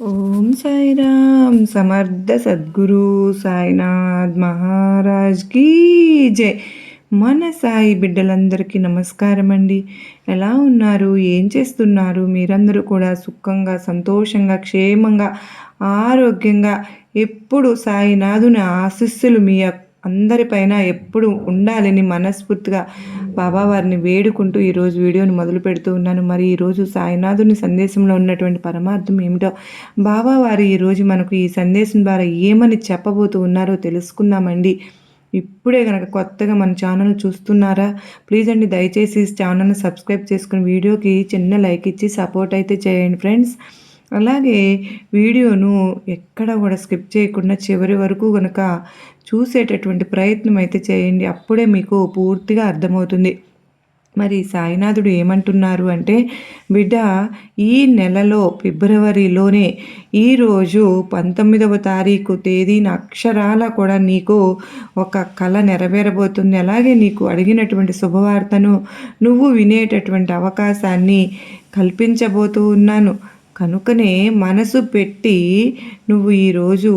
ఓం సాయిరామ్ సమర్థ సద్గురు సాయినాథ్ మహారాజ్ కీ జై. మన సాయి బిడ్డలందరికీ నమస్కారం అండి ఎలా ఉన్నారు? ఏం చేస్తున్నారు? మీరందరూ కూడా సుఖంగా సంతోషంగా క్షేమంగా ఆరోగ్యంగా ఎప్పుడు సాయినాథుని ఆశస్సులు మీ అందరిపైన ఎప్పుడు ఉండాలని మనస్ఫూర్తిగా బాబావారిని వేడుకుంటూ ఈరోజు వీడియోని మొదలు పెడుతూ ఉన్నాను. మరి ఈరోజు సాయినాథుని సందేశంలో ఉన్నటువంటి పరమార్థం ఏమిటో బాబావారు ఈరోజు మనకు ఈ సందేశం ద్వారా ఏమని చెప్పబోతూ ఉన్నారో తెలుసుకుందామండి. ఇప్పుడే కనుక కొత్తగా మన ఛానల్ చూస్తున్నారా ప్లీజ్ అండి దయచేసి ఛానల్ని సబ్స్క్రైబ్ చేసుకుని వీడియోకి చిన్న లైక్ ఇచ్చి సపోర్ట్ అయితే చేయండి ఫ్రెండ్స్. అలాగే వీడియోను ఎక్కడ కూడా స్కిప్ చేయకుండా చివరి వరకు కనుక చూసేటటువంటి ప్రయత్నం అయితే చేయండి. అప్పుడే మీకు పూర్తిగా అర్థమవుతుంది. మరి సాయినాథుడు ఏమంటున్నారు అంటే బిడ్డ ఈ నెలలో ఫిబ్రవరిలోనే ఈరోజు పంతొమ్మిదవ తారీఖు తేదీన అక్షరాల కూడా నీకు ఒక కళ నెరవేరబోతుంది. అలాగే నీకు అడిగినటువంటి శుభవార్తను నువ్వు వినేటటువంటి అవకాశాన్ని కల్పించబోతూ ఉన్నాను. కనుకనే మనసు పెట్టి నువ్వు ఈరోజు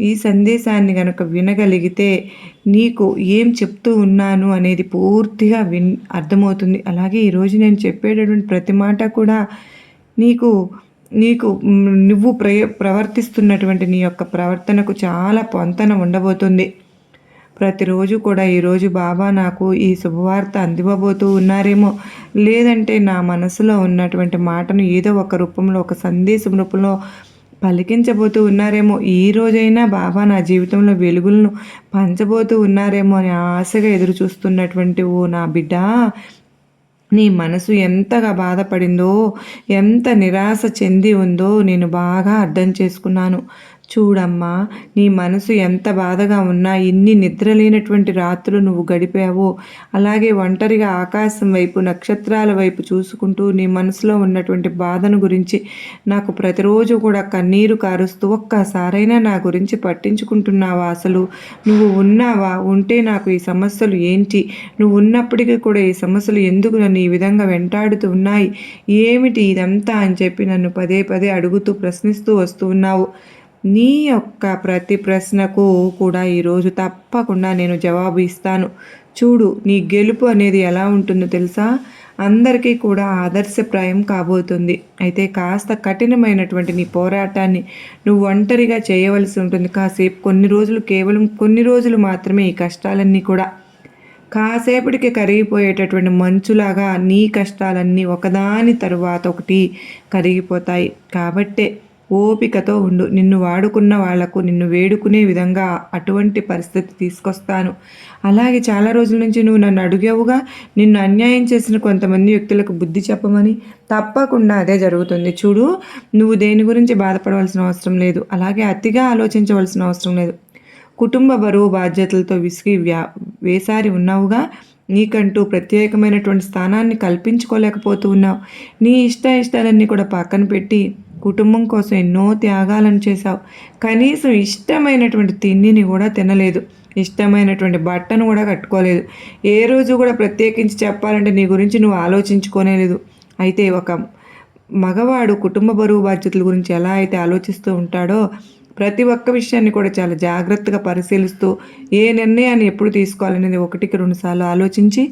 ఈ సందేశాన్ని కనుక వినగలిగితే నీకు ఏం చెప్తూ ఉన్నాను అనేది పూర్తిగా విన్ అర్థమవుతుంది. అలాగే ఈరోజు నేను చెప్పేటటువంటి ప్రతి మాట కూడా నీకు నీకు నువ్వు ప్రయ ప్రవర్తిస్తున్నటువంటి నీ యొక్క ప్రవర్తనకు చాలా పొంతన ఉండబోతుంది. ప్రతిరోజు కూడా ఈరోజు బాబా నాకు ఈ శుభవార్త అందివ్వబోతూ ఉన్నారేమో. లేదంటే నా మనసులో ఉన్నటువంటి మాటను ఏదో ఒక రూపంలో ఒక సందేశం రూపంలో పలికించబోతూ ఉన్నారేమో. ఈ రోజైనా బాబా నా జీవితంలో వెలుగులను పంచబోతూ ఉన్నారేమో అని ఆశగా ఎదురు చూస్తున్నటువంటి ఓ నా బిడ్డ. నీ మనసు ఎంతగా బాధపడిందో ఎంత నిరాశ చెంది ఉందో నేను బాగా అర్థం చేసుకున్నాను. చూడమ్మా నీ మనసు ఎంత బాధగా ఉన్నా ఇన్ని నిద్రలేనటువంటి రాత్రులు నువ్వు గడిపావో. అలాగే ఒంటరిగా ఆకాశం వైపు నక్షత్రాల వైపు చూసుకుంటూ నీ మనసులో ఉన్నటువంటి బాధను గురించి నాకు ప్రతిరోజు కూడా కన్నీరు కారుస్తూ ఒక్కసారైనా నా గురించి పట్టించుకుంటున్నావా అసలు? నువ్వు ఉన్నావా? ఉంటే నాకు ఈ సమస్యలు ఏంటి? నువ్వు ఉన్నప్పటికీ కూడా ఈ సమస్యలు ఎందుకు నన్ను ఈ విధంగా వెంటాడుతూ ఉన్నాయి? ఏమిటి ఇదంతా అని చెప్పి నన్ను పదే పదే అడుగుతూ ప్రశ్నిస్తూ వస్తూ ఉన్నావు. నీ యొక్క ప్రతి ప్రశ్నకు కూడా ఈరోజు తప్పకుండా నేను జవాబు ఇస్తాను. చూడు నీ గెలుపు అనేది ఎలా ఉంటుందో తెలుసా? అందరికీ కూడా ఆదర్శప్రాయం కాబోతుంది. అయితే కాస్త కఠినమైనటువంటి నీ పోరాటాన్ని నువ్వు ఒంటరిగా చేయవలసి ఉంటుంది. కాసేపు కొన్ని రోజులు కేవలం కొన్ని రోజులు మాత్రమే ఈ కష్టాలన్నీ కూడా. కాసేపటికి కరిగిపోయేటటువంటి మంచులాగా నీ కష్టాలన్నీ ఒకదాని తరువాత ఒకటి కరిగిపోతాయి. కాబట్టే ఓపికతో ఉండు. నిన్ను వాడుకున్న వాళ్ళకు నిన్ను వేడుకునే విధంగా అటువంటి పరిస్థితి తీసుకొస్తాను. అలాగే చాలా రోజుల నుంచి నువ్వు నన్ను అడిగావుగా నిన్ను అన్యాయం చేసిన కొంతమంది వ్యక్తులకు బుద్ధి చెప్పమని. తప్పకుండా అదే జరుగుతుంది. చూడు నువ్వు దేని గురించి బాధపడవలసిన అవసరం లేదు. అలాగే అతిగా ఆలోచించవలసిన అవసరం లేదు. కుటుంబ బరువు బాధ్యతలతో విసిగి వ్యా వేసారి ఉన్నావుగా. నీకంటూ ప్రత్యేకమైనటువంటి స్థానాన్ని కల్పించుకోలేకపోతూ ఉన్నావు. నీ ఇష్ట ఇష్టాలన్నీ కూడా పక్కన పెట్టి కుటుంబం కోసం ఎన్నో త్యాగాలను చేశావు. కనీసం ఇష్టమైనటువంటి తిండిని కూడా తినలేదు. ఇష్టమైనటువంటి బట్టను కూడా కట్టుకోలేదు. ఏ రోజు కూడా ప్రత్యేకించి చెప్పాలంటే నీ గురించి నువ్వు ఆలోచించుకోనే లేదు. అయితే ఒక మగవాడు కుటుంబ బరువు బాధ్యతల గురించి ఎలా అయితే ఆలోచిస్తూ ఉంటాడో ప్రతి ఒక్క విషయాన్ని కూడా చాలా జాగ్రత్తగా పరిశీలిస్తూ ఏ నిర్ణయాన్ని ఎప్పుడు తీసుకోవాలనేది ఒకటికి రెండుసార్లు ఆలోచించి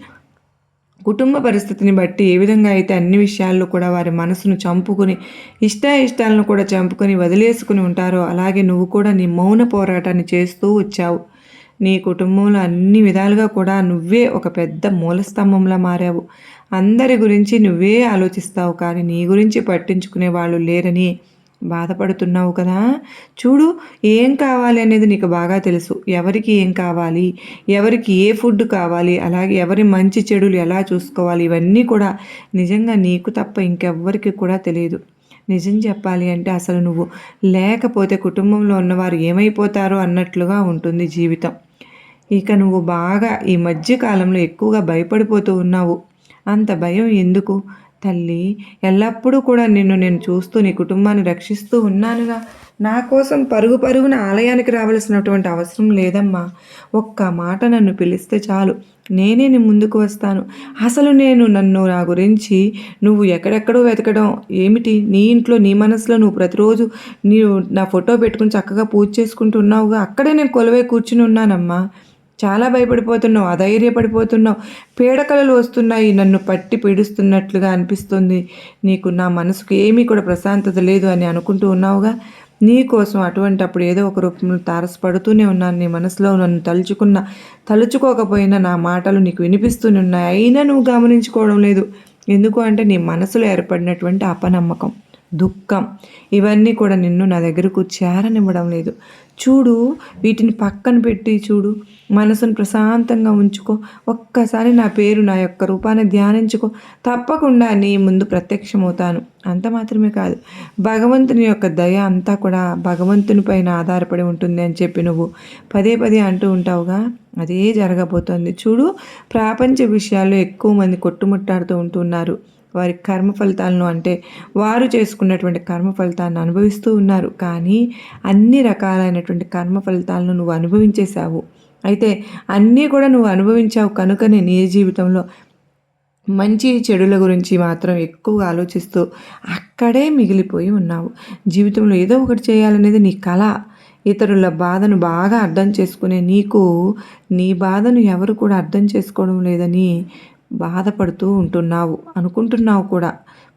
కుటుంబ పరిస్థితిని బట్టి ఏ విధంగా అయితే అన్ని విషయాల్లో కూడా వారి మనసును చంపుకుని ఇష్ట ఇష్టాలను కూడా చంపుకొని వదిలేసుకుని ఉంటారో అలాగే నువ్వు కూడా నీ మౌన పోరాటాన్ని చేస్తూ వచ్చావు. నీ కుటుంబంలో అన్ని విధాలుగా కూడా నువ్వే ఒక పెద్ద మూలస్తంభంలా మారావు. అందరి గురించి నువ్వే ఆలోచిస్తావు కానీ నీ గురించి పట్టించుకునే వాళ్ళు లేరని బాధపడుతున్నావు కదా? చూడు ఏం కావాలి అనేది నీకు బాగా తెలుసు. ఎవరికి ఏం కావాలి? ఎవరికి ఏ ఫుడ్ కావాలి? అలాగే ఎవరి మంచి చెడులు ఎలా చూసుకోవాలి? ఇవన్నీ కూడా నిజంగా నీకు తప్ప ఇంకెవ్వరికి కూడా తెలియదు. నిజం చెప్పాలి అంటే అసలు నువ్వు లేకపోతే కుటుంబంలో ఉన్నవారు ఏమైపోతారో అన్నట్లుగా ఉంటుంది జీవితం. ఇక నువ్వు బాగా ఈ మధ్యకాలంలో ఎక్కువగా భయపడిపోతూ ఉన్నావు. అంత భయం ఎందుకు? తల్లి ఎల్లప్పుడూ కూడా నిన్ను నేను చూస్తూ నీ కుటుంబాన్ని రక్షిస్తూ ఉన్నానుగా. నా కోసం పరుగు పరుగున ఆలయానికి రావాల్సినటువంటి అవసరం లేదమ్మా. ఒక్క మాట నన్ను పిలిస్తే చాలు. నేనే నీ ముందుకు వస్తాను. అసలు నేను నన్ను నా గురించి నువ్వు ఎక్కడెక్కడో వెతకడం ఏమిటి? నీ ఇంట్లో నీ మనసులో నువ్వు ప్రతిరోజు నీవు నా ఫోటో పెట్టుకుని చక్కగా పూజ చేసుకుంటున్నావుగా అక్కడే నేను కొలువై కూర్చుని ఉన్నానమ్మా. చాలా భయపడిపోతున్నావు అధైర్యపడిపోతున్నావు. పీడకలలు వస్తున్నాయి నన్ను పట్టి పీడిస్తున్నట్లుగా అనిపిస్తుంది. నీకు నా మనసుకు ఏమీ కూడా ప్రశాంతత లేదు అని అనుకుంటూ ఉన్నావుగా? నీ కోసం అటువంటి అప్పుడు ఏదో ఒక రూపంలో తారసపడుతూనే ఉన్నాను. నీ మనసులో నన్ను తలుచుకున్న తలుచుకోకపోయినా నా మాటలు నీకు వినిపిస్తూనే ఉన్నాయి. అయినా నువ్వు గమనించుకోవడం లేదు. ఎందుకు అంటే నీ మనసులో ఏర్పడినటువంటి అపనమ్మకం. దుఃఖం. ఇవన్నీ కూడా నిన్ను నా దగ్గరకు చేరనివ్వడం లేదు. చూడు వీటిని పక్కన పెట్టి చూడు. మనసును ప్రశాంతంగా ఉంచుకో. ఒక్కసారి నా పేరు నా యొక్క రూపాన్ని ధ్యానించుకో. తప్పకుండా నీ ముందు ప్రత్యక్షమవుతాను. అంత మాత్రమే కాదు. భగవంతుని యొక్క దయ అంతా కూడా భగవంతుని పైన ఆధారపడి ఉంటుంది అని చెప్పి నువ్వు పదే పదే అంటూ ఉంటావుగా. అదే జరగబోతోంది. చూడు ప్రాపంచ విషయాల్లో ఎక్కువ మంది కొట్టుముట్టాడుతూ ఉంటున్నారు. వారి కర్మ ఫలితాలను అంటే వారు చేసుకున్నటువంటి కర్మ ఫలితాలను అనుభవిస్తూ ఉన్నారు. కానీ అన్ని రకాలైనటువంటి కర్మ ఫలితాలను నువ్వు అనుభవించేశావు. అయితే అన్నీ కూడా నువ్వు అనుభవించావు కనుకనే నీ జీవితంలో మంచి చెడుల గురించి మాత్రం ఎక్కువగా ఆలోచిస్తూ అక్కడే మిగిలిపోయి ఉన్నావు. జీవితంలో ఏదో ఒకటి చేయాలనేది నీ కళ. ఇతరుల బాధను బాగా అర్థం చేసుకునే నీకు నీ బాధను ఎవరు కూడా అర్థం చేసుకోవడం లేదని బాధపడుతూ ఉంటున్నావు అనుకుంటున్నావు కూడా.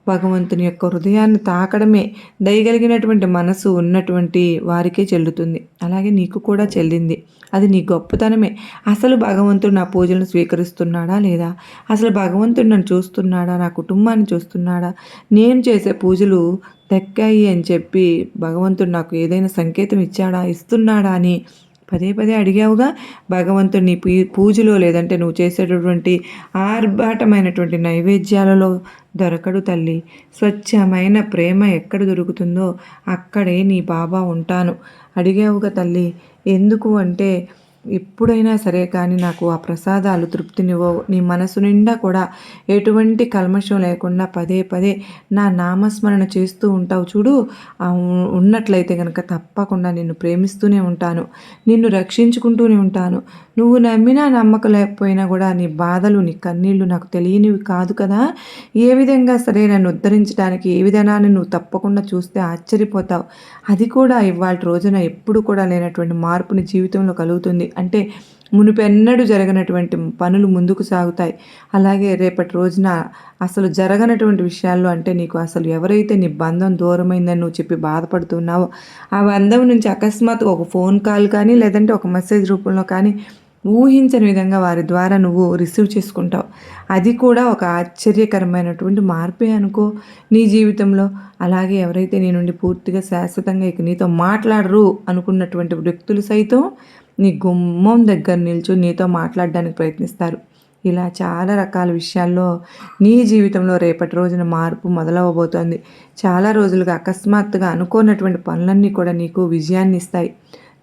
భగవంతుని యొక్క హృదయాన్ని తాకడమే దయగలిగినటువంటి మనసు ఉన్నటువంటి వారికే చెల్లుతుంది. అలాగే నీకు కూడా చెల్లింది. అది నీ గొప్పతనమే. అసలు భగవంతుడు నా పూజలను స్వీకరిస్తున్నాడా లేదా? అసలు భగవంతుడు నన్ను చూస్తున్నాడా? నా కుటుంబాన్ని చూస్తున్నాడా? నేను చేసే పూజలు దక్కాయి అని చెప్పి భగవంతుడు నాకు ఏదైనా సంకేతం ఇచ్చాడా? ఇస్తున్నాడా అని పదే పదే అడిగావుగా భగవంతుడు నీ పూజలో లేదంటే నువ్వు చేసేటటువంటి ఆర్భాటమైనటువంటి నైవేద్యాలలో దొరకడు తల్లి. స్వచ్ఛమైన ప్రేమ ఎక్కడ దొరుకుతుందో అక్కడే నీ బాబా ఉంటాను. అడిగావుగా తల్లి ఎందుకు అంటే ఎప్పుడైనా సరే కానీ నాకు ఆ ప్రసాదాలు తృప్తినివ్వవు. నీ మనసు నిండా కూడా ఎటువంటి కల్మషం లేకుండా పదే పదే నా నామస్మరణ చేస్తూ ఉంటావు. చూడు ఉన్నట్లయితే కనుక తప్పకుండా నిన్ను ప్రేమిస్తూనే ఉంటాను. నిన్ను రక్షించుకుంటూనే ఉంటాను. నువ్వు నమ్మినా నమ్మక లేకపోయినా కూడా నీ బాధలు నీ కన్నీళ్ళు నాకు తెలియనివి కాదు కదా. ఏ విధంగా సరే నన్ను ఉద్ధరించడానికి ఏ విధానాన్ని నువ్వు తప్పకుండా చూస్తే ఆశ్చర్యపోతావు. అది కూడా ఇవాళ రోజున ఎప్పుడు కూడా లేనటువంటి మార్పుని జీవితంలో కలుగుతుంది. అంటే మునుపెన్నడూ జరగనటువంటి పనులు ముందుకు సాగుతాయి. అలాగే రేపటి రోజున అసలు జరగనటువంటి విషయాల్లో అంటే నీకు అసలు ఎవరైతే నీ బంధం దూరమైందని నువ్వు చెప్పి బాధపడుతున్నావో ఆ బంధం నుంచి అకస్మాత్తుగా ఒక ఫోన్ కాల్ కానీ లేదంటే ఒక మెసేజ్ రూపంలో కానీ ఊహించని విధంగా వారి ద్వారా నువ్వు రిసీవ్ చేసుకుంటావు. అది కూడా ఒక ఆశ్చర్యకరమైనటువంటి మార్పే అనుకో నీ జీవితంలో. అలాగే ఎవరైతే నీ నుండి పూర్తిగా శాశ్వతంగా ఇక నీతో మాట్లాడరు అనుకున్నటువంటి వ్యక్తులు సైతం నీ గుమ్మం దగ్గర నిల్చు నీతో మాట్లాడడానికి ప్రయత్నిస్తారు. ఇలా చాలా రకాల విషయాల్లో నీ జీవితంలో రేపటి రోజున మార్పు మొదలవబోతోంది చాలా రోజులుగా అకస్మాత్తుగా అనుకోనటువంటి పనులన్నీ కూడా నీకు విజయాన్ని ఇస్తాయి.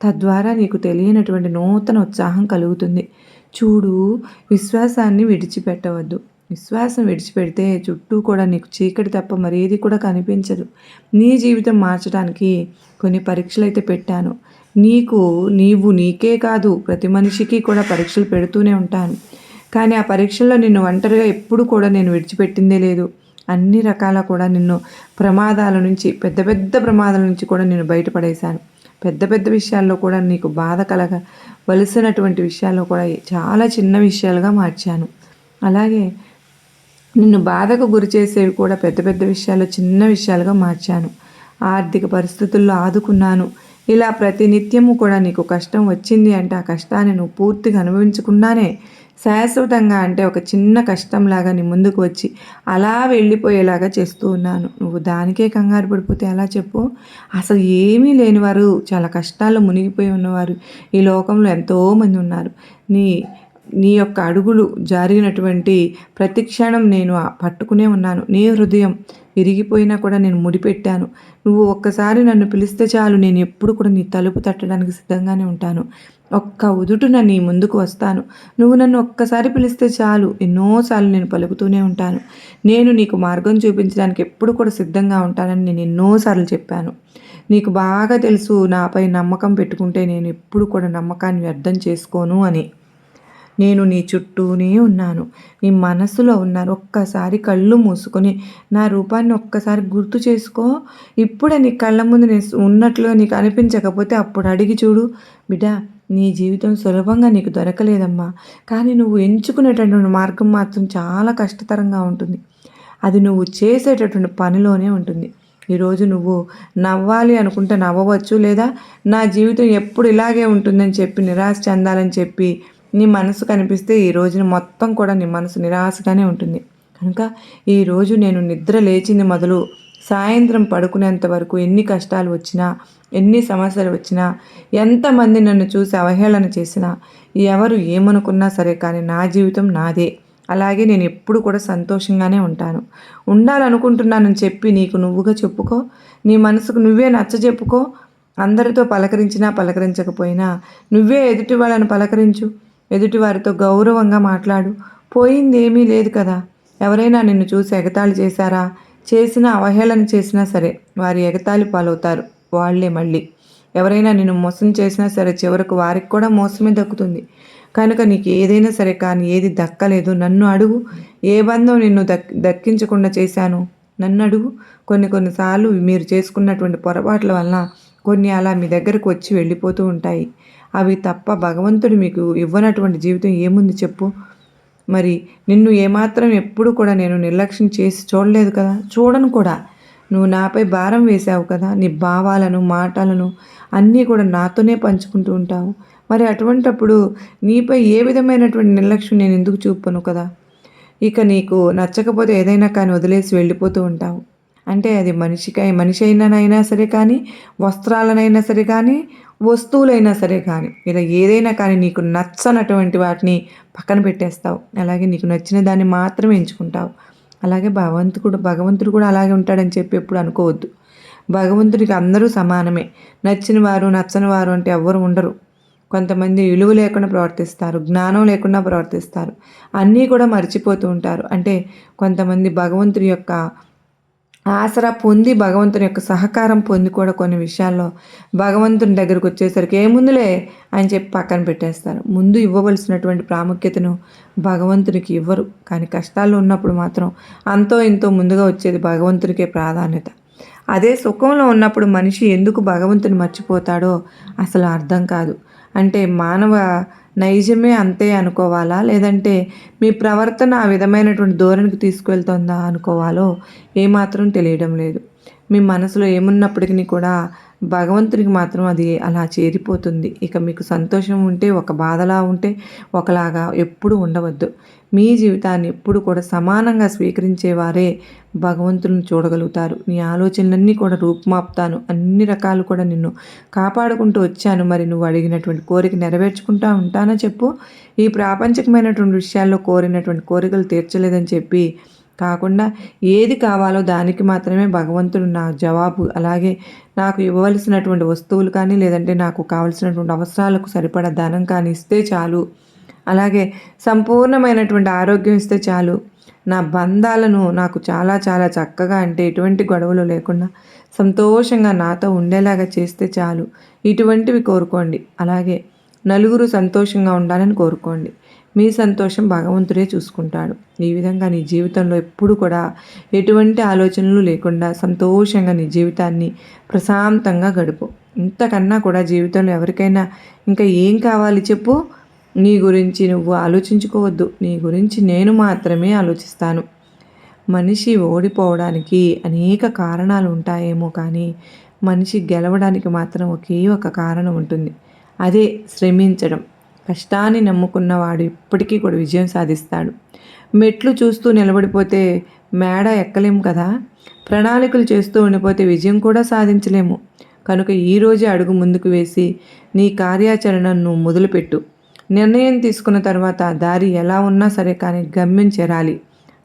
తద్వారా నీకు తెలియనటువంటి నూతన ఉత్సాహం కలుగుతుంది. చూడు విశ్వాసాన్ని విడిచిపెట్టవద్దు. విశ్వాసం విడిచిపెడితే చుట్టూ కూడా నీకు చీకటి తప్ప మరేది కూడా కనిపించదు. నీ జీవితం మార్చడానికి కొన్ని పరీక్షలు అయితే పెట్టాను. నీకు నీవు నీకే కాదు ప్రతి మనిషికి కూడా పరీక్షలు పెడుతూనే ఉంటాను. కానీ ఆ పరీక్షల్లో నిన్ను ఒంటరిగా ఎప్పుడు కూడా నేను విడిచిపెట్టిందే లేదు. అన్ని రకాల కూడా నిన్ను ప్రమాదాల నుంచి పెద్ద పెద్ద ప్రమాదాల నుంచి కూడా నేను బయటపడేశాను. పెద్ద పెద్ద విషయాల్లో కూడా నీకు బాధ కలగ వలసినటువంటి విషయాల్లో కూడా చాలా చిన్న విషయాలుగా మార్చాను. అలాగే నిన్ను బాధకు గురి చేసేవి కూడా పెద్ద పెద్ద విషయాలు చిన్న విషయాలుగా మార్చాను. ఆర్థిక పరిస్థితుల్లో ఆదుకున్నాను. ఇలా ప్రతి నిత్యము కూడా నీకు కష్టం వచ్చింది అంటే ఆ కష్టాన్ని నువ్వు పూర్తిగా అనుభవించకుండానే శాశ్వతంగా అంటే ఒక చిన్న కష్టంలాగా నీ ముందుకు వచ్చి అలా వెళ్ళిపోయేలాగా చేస్తూ ఉన్నాను. నువ్వు దానికే కంగారు పడిపోతే ఎలా చెప్పు? అసలు ఏమీ లేనివారు చాలా కష్టాల్లో మునిగిపోయి ఉన్నవారు ఈ లోకంలో ఎంతోమంది ఉన్నారు. నీ నీ యొక్క అడుగులు జారినటువంటి ప్రతి క్షణం నేను పట్టుకునే ఉన్నాను. నీ హృదయం విరిగిపోయినా కూడా నేను ముడిపెట్టాను. నువ్వు ఒక్కసారి నన్ను పిలిస్తే చాలు. నేను ఎప్పుడు కూడా నీ తలుపు తట్టడానికి సిద్ధంగానే ఉంటాను. ఒక్క ఉదుటున నీ ముందుకు వస్తాను. నువ్వు నన్ను ఒక్కసారి పిలిస్తే చాలు. ఎన్నోసార్లు నేను పలుకుతూనే ఉంటాను. నేను నీకు మార్గం చూపించడానికి ఎప్పుడు కూడా సిద్ధంగా ఉంటానని నేను ఎన్నోసార్లు చెప్పాను. నీకు బాగా తెలుసు. నాపై నమ్మకం పెట్టుకుంటే నేను ఎప్పుడు కూడా నమ్మకాన్ని వ్యర్థం చేసుకోను అని. నేను నీ చుట్టూనే ఉన్నాను. నీ మనసులో ఉన్నాను. ఒక్కసారి కళ్ళు మూసుకొని నా రూపాన్ని ఒక్కసారి గుర్తు చేసుకో. ఇప్పుడే నీ కళ్ళ ముందు నేను ఉన్నట్లు నీకు అనిపించకపోతే అప్పుడు అడిగి చూడు. బిడ్డ నీ జీవితం సులభంగా నీకు దొరకలేదమ్మా. కానీ నువ్వు ఎంచుకునేటటువంటి మార్గం మాత్రం చాలా కష్టతరంగా ఉంటుంది. అది నువ్వు చేసేటటువంటి పనిలోనే ఉంటుంది. ఈరోజు నువ్వు నవ్వాలి అనుకుంటే నవ్వవచ్చు లేదా నా జీవితం ఎప్పుడు ఇలాగే ఉంటుందని చెప్పి నిరాశ చెందాలని చెప్పి నీ మనసు కనిపిస్తే ఈ రోజున మొత్తం కూడా నీ మనసు నిరాశగానే ఉంటుంది. కనుక ఈరోజు నేను నిద్ర లేచింది మొదలు సాయంత్రం పడుకునేంత వరకు ఎన్ని కష్టాలు వచ్చినా ఎన్ని సమస్యలు వచ్చినా ఎంతమంది నన్ను చూసి అవహేళన చేసినా ఎవరు ఏమనుకున్నా సరే కానీ నా జీవితం నాదే. అలాగే నేను ఎప్పుడు కూడా సంతోషంగానే ఉంటాను. ఉండాలనుకుంటున్నానని చెప్పి నీకు నువ్వుగా చెప్పుకో నీ మనసుకు నువ్వే నచ్చ చెప్పుకో అందరితో పలకరించినా పలకరించకపోయినా నువ్వే ఎదుటి వాళ్ళని పలకరించు. ఎదుటివారితో గౌరవంగా మాట్లాడు. పోయింది ఏమీ లేదు కదా. ఎవరైనా నిన్ను చూసి ఎగతాళి చేశారా? చేసిన అవహేళన చేసినా సరే వారి ఎగతాళి పాలవుతారు. వాళ్ళే మళ్ళీ. ఎవరైనా నిన్ను మోసం చేసినా సరే చివరకు వారికి కూడా మోసమే దక్కుతుంది. కనుక నీకు ఏదైనా సరే కానీ ఏది దక్కలేదు నన్ను అడుగు. ఏ బంధం నిన్ను దక్ దక్కించకుండా చేశాను నన్ను అడుగు. కొన్ని కొన్నిసార్లు మీరు చేసుకున్నటువంటి పొరపాట్ల వలన కొన్ని అలా మీ దగ్గరకు వచ్చి వెళ్ళిపోతూ ఉంటాయి. అవి తప్ప భగవంతుడు మీకు ఇవ్వనటువంటి జీవితం ఏముంది చెప్పు. మరి నిన్ను ఏమాత్రం ఎప్పుడు కూడా నేను నిర్లక్ష్యం చేసి చూడలేదు కదా? చూడను కూడా. నువ్వు నాపై భారం వేశావు కదా? నీ భావాలను మాటలను అన్నీ కూడా నాతోనే పంచుకుంటూ ఉంటావు. మరి అటువంటప్పుడు నీపై ఏ విధమైనటువంటి నిర్లక్ష్యం నేను ఎందుకు చూపను కదా? ఇక నీకు నచ్చకపోతే ఏదైనా కానీ వదిలేసి వెళ్ళిపోతూ ఉంటావు. అంటే అది మనిషికై మనిషి అయినానైనా సరే కానీ వస్త్రాలనైనా సరే కానీ వస్తువులైనా సరే కానీ ఇలా ఏదైనా కానీ నీకు నచ్చనటువంటి వాటిని పక్కన పెట్టేస్తావు. అలాగే నీకు నచ్చిన దాన్ని మాత్రమే ఎంచుకుంటావు. అలాగే భగవంతుడు భగవంతుడు కూడా అలాగే ఉంటాడని చెప్పి ఎప్పుడు అనుకోవద్దు. భగవంతుడికి అందరూ సమానమే. నచ్చిన వారు నచ్చని వారు అంటే ఎవ్వరు ఉండరు. కొంతమంది విలువ లేకుండా ప్రవర్తిస్తారు జ్ఞానం లేకుండా ప్రవర్తిస్తారు. అన్నీ కూడా మర్చిపోతూ ఉంటారు. అంటే కొంతమంది భగవంతుడి యొక్క ఆసరా పొంది భగవంతుని యొక్క సహకారం పొంది కూడా కొన్ని విషయాల్లో భగవంతుని దగ్గరకు వచ్చేసరికి ఏముందులే అని చెప్పి పక్కన పెట్టేస్తారు. ముందు ఇవ్వవలసినటువంటి ప్రాముఖ్యతను భగవంతునికి ఇవ్వరు. కానీ కష్టాల్లో ఉన్నప్పుడు మాత్రం అంతో ఇంతో ముందుగా వచ్చేది భగవంతునికే ప్రాధాన్యత. అదే సుఖంలో ఉన్నప్పుడు మనిషి ఎందుకు భగవంతుని మర్చిపోతాడో అసలు అర్థం కాదు. అంటే మానవ నైజమే అంతే అనుకోవాలా? లేదంటే మీ ప్రవర్తన ఆ విధమైనటువంటి ధోరణికి తీసుకువెళ్తుందా అనుకోవాలో ఏమాత్రం తెలియడం లేదు. మీ మనసులో ఏమున్నప్పటికీ కూడా భగవంతునికి మాత్రం అది అలా చేరిపోతుంది. ఇక మీకు సంతోషం ఉంటే ఒక బాధలా ఉంటే ఒకలాగా ఎప్పుడు ఉండవద్దు. మీ జీవితాన్ని ఎప్పుడు కూడా సమానంగా స్వీకరించేవారే భగవంతులను చూడగలుగుతారు. నీ ఆలోచనలన్నీ కూడా రూపుమాపుతాను. అన్ని రకాలు కూడా నిన్ను కాపాడుకుంటూ వచ్చాను. మరి నువ్వు అడిగినటువంటి కోరిక నెరవేర్చుకుంటా ఉంటానో చెప్పు? ఈ ప్రాపంచికమైనటువంటి విషయాల్లో కోరినటువంటి కోరికలు తీర్చలేదని చెప్పి కాకుండా ఏది కావాలో దానికి మాత్రమే భగవంతుడు నా జవాబు. అలాగే నాకు ఇవ్వవలసినటువంటి వస్తువులు కానీ లేదంటే నాకు కావలసినటువంటి అవసరాలకు సరిపడా ధనం కానీ ఇస్తే చాలు. అలాగే సంపూర్ణమైనటువంటి ఆరోగ్యం ఇస్తే చాలు. నా బంధాలను నాకు చాలా చాలా చక్కగా అంటే ఎటువంటి గొడవలు లేకుండా సంతోషంగా నాతో ఉండేలాగా చేస్తే చాలు. ఇటువంటివి కోరుకోండి. అలాగే నలుగురు సంతోషంగా ఉండాలని కోరుకోండి. మీ సంతోషం భగవంతుడే చూసుకుంటాడు. ఈ విధంగా నీ జీవితంలో ఎప్పుడు కూడా ఎటువంటి ఆలోచనలు లేకుండా సంతోషంగా నీ జీవితాన్ని ప్రశాంతంగా గడుపు. ఇంతకన్నా కూడా జీవితంలో ఎవరికైనా ఇంకా ఏం కావాలి చెప్పు? నీ గురించి నువ్వు ఆలోచించుకోవద్దు. నీ గురించి నేను మాత్రమే ఆలోచిస్తాను. మనిషి ఓడిపోవడానికి అనేక కారణాలు ఉంటాయేమో కానీ మనిషి గెలవడానికి మాత్రం ఒకే ఒక కారణం ఉంటుంది. అదే శ్రమించడం. కష్టాన్ని నమ్ముకున్నవాడు ఇప్పటికీ కూడా విజయం సాధిస్తాడు. మెట్లు చూస్తూ నిలబడిపోతే మేడ ఎక్కలేము కదా? ప్రణాళికలు చేస్తూ ఉండిపోతే విజయం కూడా సాధించలేము. కనుక ఈరోజే అడుగు ముందుకు వేసి నీ కార్యాచరణను మొదలుపెట్టు. నిర్ణయం తీసుకున్న తర్వాత దారి ఎలా ఉన్నా సరే కానీ గమ్యం చేరాలి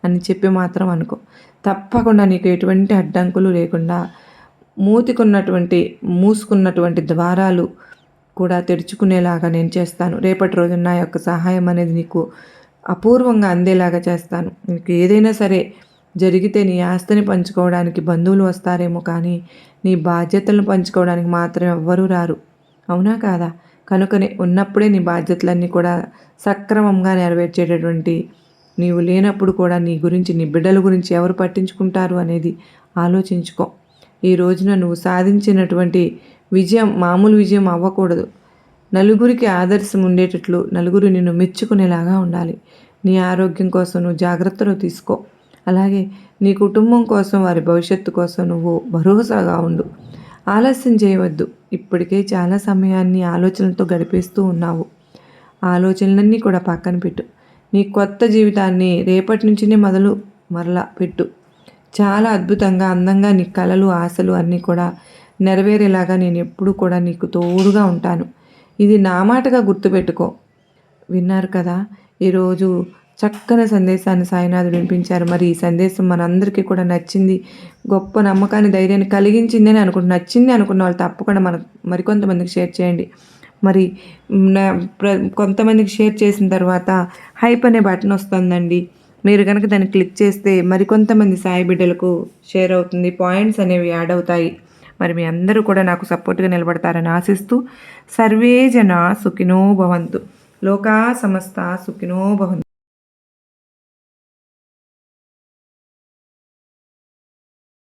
అని చెప్పి మాత్రం అనుకో. తప్పకుండా నీకు ఎటువంటి అడ్డంకులు లేకుండా మూతికున్నటువంటి మూసుకున్నటువంటి ద్వారాలు కూడా తెరుచుకునేలాగా నేను చేస్తాను. రేపటి రోజు నా యొక్క సహాయం అనేది నీకు అపూర్వంగా అందేలాగా చేస్తాను. నీకు ఏదైనా సరే జరిగితే నీ ఆస్తిని పంచుకోవడానికి బంధువులు వస్తారేమో కానీ నీ బాధ్యతలను పంచుకోవడానికి మాత్రం ఎవ్వరూ రారు. అవునా కాదా? కనుకనే ఉన్నప్పుడే నీ బాధ్యతలన్నీ కూడా సక్రమంగా నెరవేర్చేటటువంటి నీవు లేనప్పుడు కూడా నీ గురించి నీ బిడ్డల గురించి ఎవరు పట్టించుకుంటారు అనేది ఆలోచించుకో. ఈ రోజున నువ్వు సాధించినటువంటి విజయం మామూలు విజయం అవ్వకూడదు. నలుగురికి ఆదర్శం ఉండేటట్లు నలుగురు నిన్ను మెచ్చుకునేలాగా ఉండాలి. నీ ఆరోగ్యం కోసం నువ్వు జాగ్రత్తలు తీసుకో. అలాగే నీ కుటుంబం కోసం వారి భవిష్యత్తు కోసం నువ్వు భరోసాగా ఉండు. ఆలస్యం చేయవద్దు. ఇప్పటికే చాలా సమయాన్ని ఆలోచనలతో గడిపేస్తూ ఉన్నావు. ఆలోచనలన్నీ కూడా పక్కన పెట్టు. నీ కొత్త జీవితాన్ని రేపటి నుంచినే మొదలు మరలా పెట్టు. చాలా అద్భుతంగా అందంగా నీ కళలు ఆశలు అన్నీ కూడా నెరవేరేలాగా నేను ఎప్పుడూ కూడా నీకు తోడుగా ఉంటాను. ఇది నా మాటగా గుర్తుపెట్టుకో. విన్నారు కదా ఈరోజు చక్కని సందేశాన్ని సాయినాథుడు వినిపించారు. మరి ఈ సందేశం మనందరికీ కూడా నచ్చింది గొప్ప నమ్మకాన్ని ధైర్యాన్ని కలిగించిందని అనుకుంటు నచ్చింది అనుకున్న వాళ్ళు తప్పకుండా మన మరికొంతమందికి షేర్ చేయండి. మరి కొంతమందికి షేర్ చేసిన తర్వాత హైప్ అనే బటన్ వస్తుందండి. మీరు కనుక దాన్ని క్లిక్ చేస్తే మరికొంతమంది సాయి బిడ్డలకు షేర్ అవుతుంది పాయింట్స్ అనేవి యాడ్ అవుతాయి. మరి మీ అందరూ కూడా నాకు సపోర్ట్గా నిలబడతారని ఆశిస్తూ సర్వే జన సుఖినో భవంతు. లోకా సమస్త సుఖినో భవంతు.